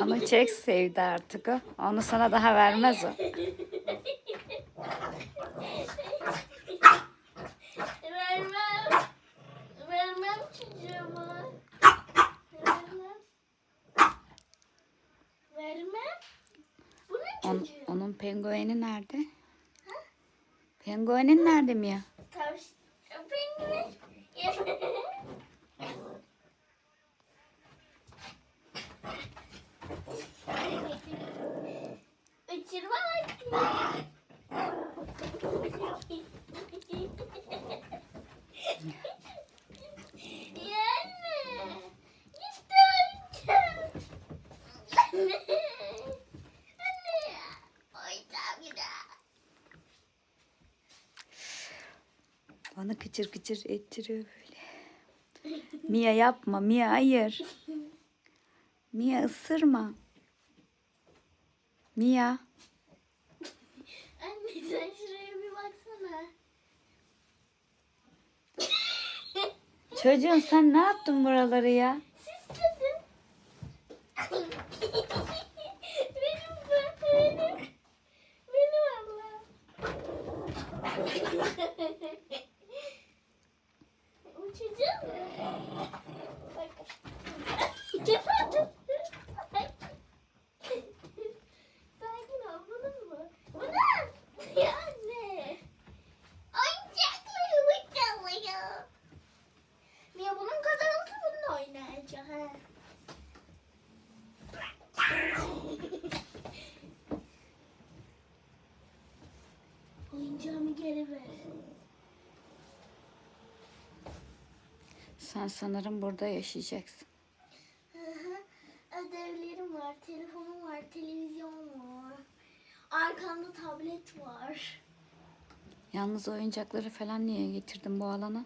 Ama çek sevdi artık o. Onu sana daha vermez o. vermem. Vermem çocuğumu. Vermem. Onun pengueni nerede? Penguenin nerede mi ya? Червоний. Bana kıçır kıçır ettiriyor böyle. Mia yapma Mia hayır. Mia ısırma. Mia. Anne sen şuraya bir baksana. Çocuğum sen ne yaptın buraları ya? Süsledim. benim bu, benim. Benim abla. Uçacağım mı? Bak. Sakin ol, bunun mu? Bu ne? Ya anne. Oyuncakla oyuncakla. Mia bunun kadar olsa bununla oynayacak ha. Oyuncağımı geri ver. Sen sanırım burada yaşayacaksın. Hı hı. Ödevlerim var, telefonum var, televizyon var. Arkamda tablet var. Yalnız oyuncakları falan niye getirdin bu alana?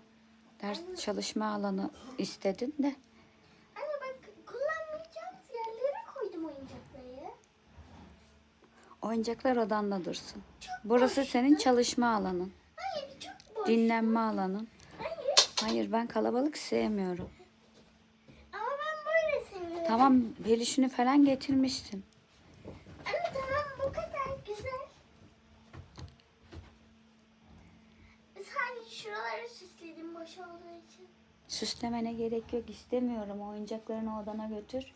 Ders çalışma alanı istedin de. Anne bak kullanmayacağımız yerlere koydum oyuncakları. Oyuncaklar odanda dursun. Burası senin çalışma alanın. Hayır çok boş. Dinlenme alanın. Hayır ben kalabalık sevmiyorum. ama ben böyle seviyorum. Tamam peluşunu falan getirmişsin. Anne tamam bu kadar güzel. Sadece şuraları süsledim boş olduğu için. Süslemene gerek yok istemiyorum. Oyuncaklarını odana götür.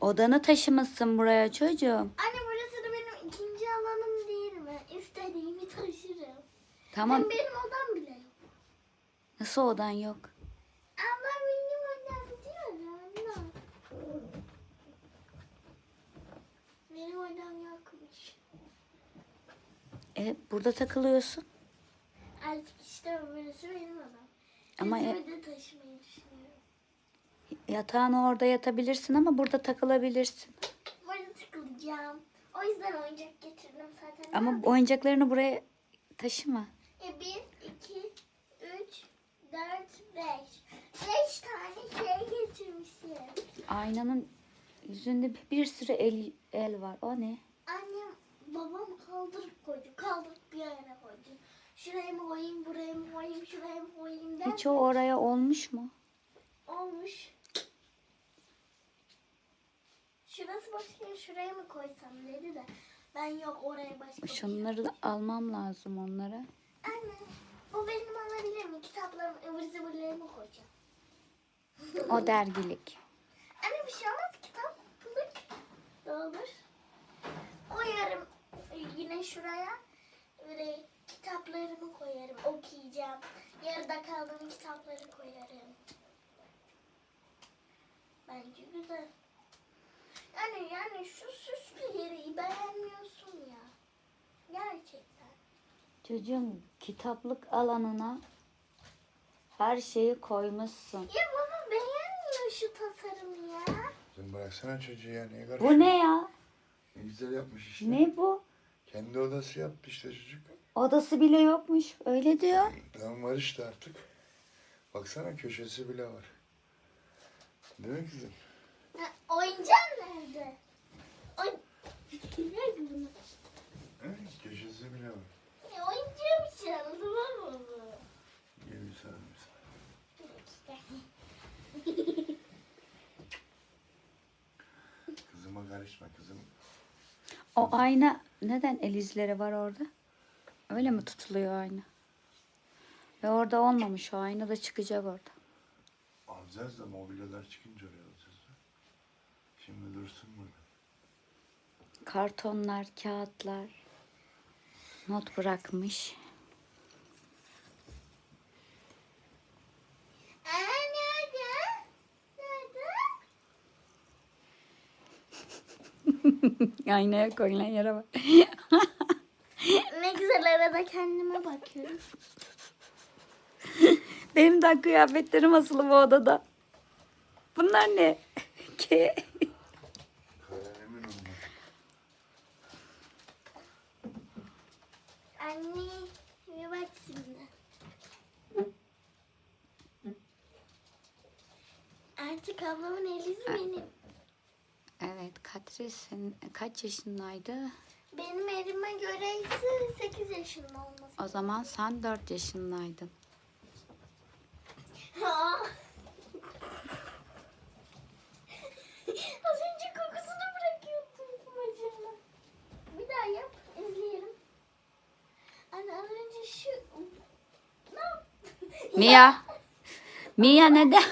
Odanı taşımışsın buraya çocuğum. Anne burası da benim ikinci alanım değil mi? İstediğimi taşırım. Tamam Hem benim odam bile yok. nasıl odan yok? Ablam benim odam diyor anne. Benim odam yokmuş. E, burada takılıyorsun. Artık işte burası benim odam. Ama e- Ama de taşımayı düşünüyorum. Yatağın orada yatabilirsin ama burada takılabilirsin. Burada tıkılacağım. O yüzden oyuncak getirdim zaten. Ama oyuncaklarını buraya taşıma. Bir, iki, üç, dört, beş. Beş tane şey getirmişim. Aynanın yüzünde bir sürü el, el var. O ne? Annem, babam kaldırıp koydu. Kaldırıp bir yere koydu. Şuraya mı koyayım, buraya mı koyayım, şuraya mı koyayım der. Hiç o oraya olmuş mu? Olmuş. Şurası başka şuraya mı koysam dedi de. Ben yok oraya başka şey. Şunları da almam lazım onlara. Anne, bu benim alabilir mi? Kitaplarımı, ıvır zıvırlarımı koyacağım. O dergilik. Anne bir şey olmaz kitaplık da olur. Koyarım yine şuraya. Böyle kitaplarımı koyarım. Okuyacağım. Yarıda kaldığım kitapları koyarım. Bence güzel. Yani yani şu süslü yeri beğenmiyorsun ya. Gerçekten. Çocuğum kitaplık alanına her şeyi koymuşsun. Ya baba beğenmiyor şu tasarımı ya. Sen bıraksana çocuğu ya niye karışıyorsun? Bu ne ya? Ne güzel yapmış işte. Ne bu? Kendi odası yaptı işte çocuk. Odası bile yokmuş. Öyle diyor. Tamam var işte artık. Baksana köşesi bile var. Değil mi kızım? Ha, Oyuncağın nerede? Oy... Köşesi bile var. Anne oyuncağı bir şey. Gel bir. Kızıma karışma kızım. O ayna neden el izleri var orada? Öyle mi tutuluyor ayna? Ve orada olmamış o ayna da çıkacak orada. Alacağız da mobilyalar çıkınca oraya alacağız. Şimdi dursun burada. Kartonlar, kağıtlar. Not bırakmış. Aa, nerede? Nerede? Aynaya koyulan yere bak. Ne güzel arada kendime bakıyorum. Benim de kıyafetlerim asılı bu odada. Bunlar ne? Ki Anne bir bak şimdi. Artık ablamın elizi benim. Evet, Katri sen kaç yaşındaydı? Benim elime göre ise 8 yaşında olması. O zaman sen 4 yaşındaydın. önce şu... Ne yap- Mia. Mia neden?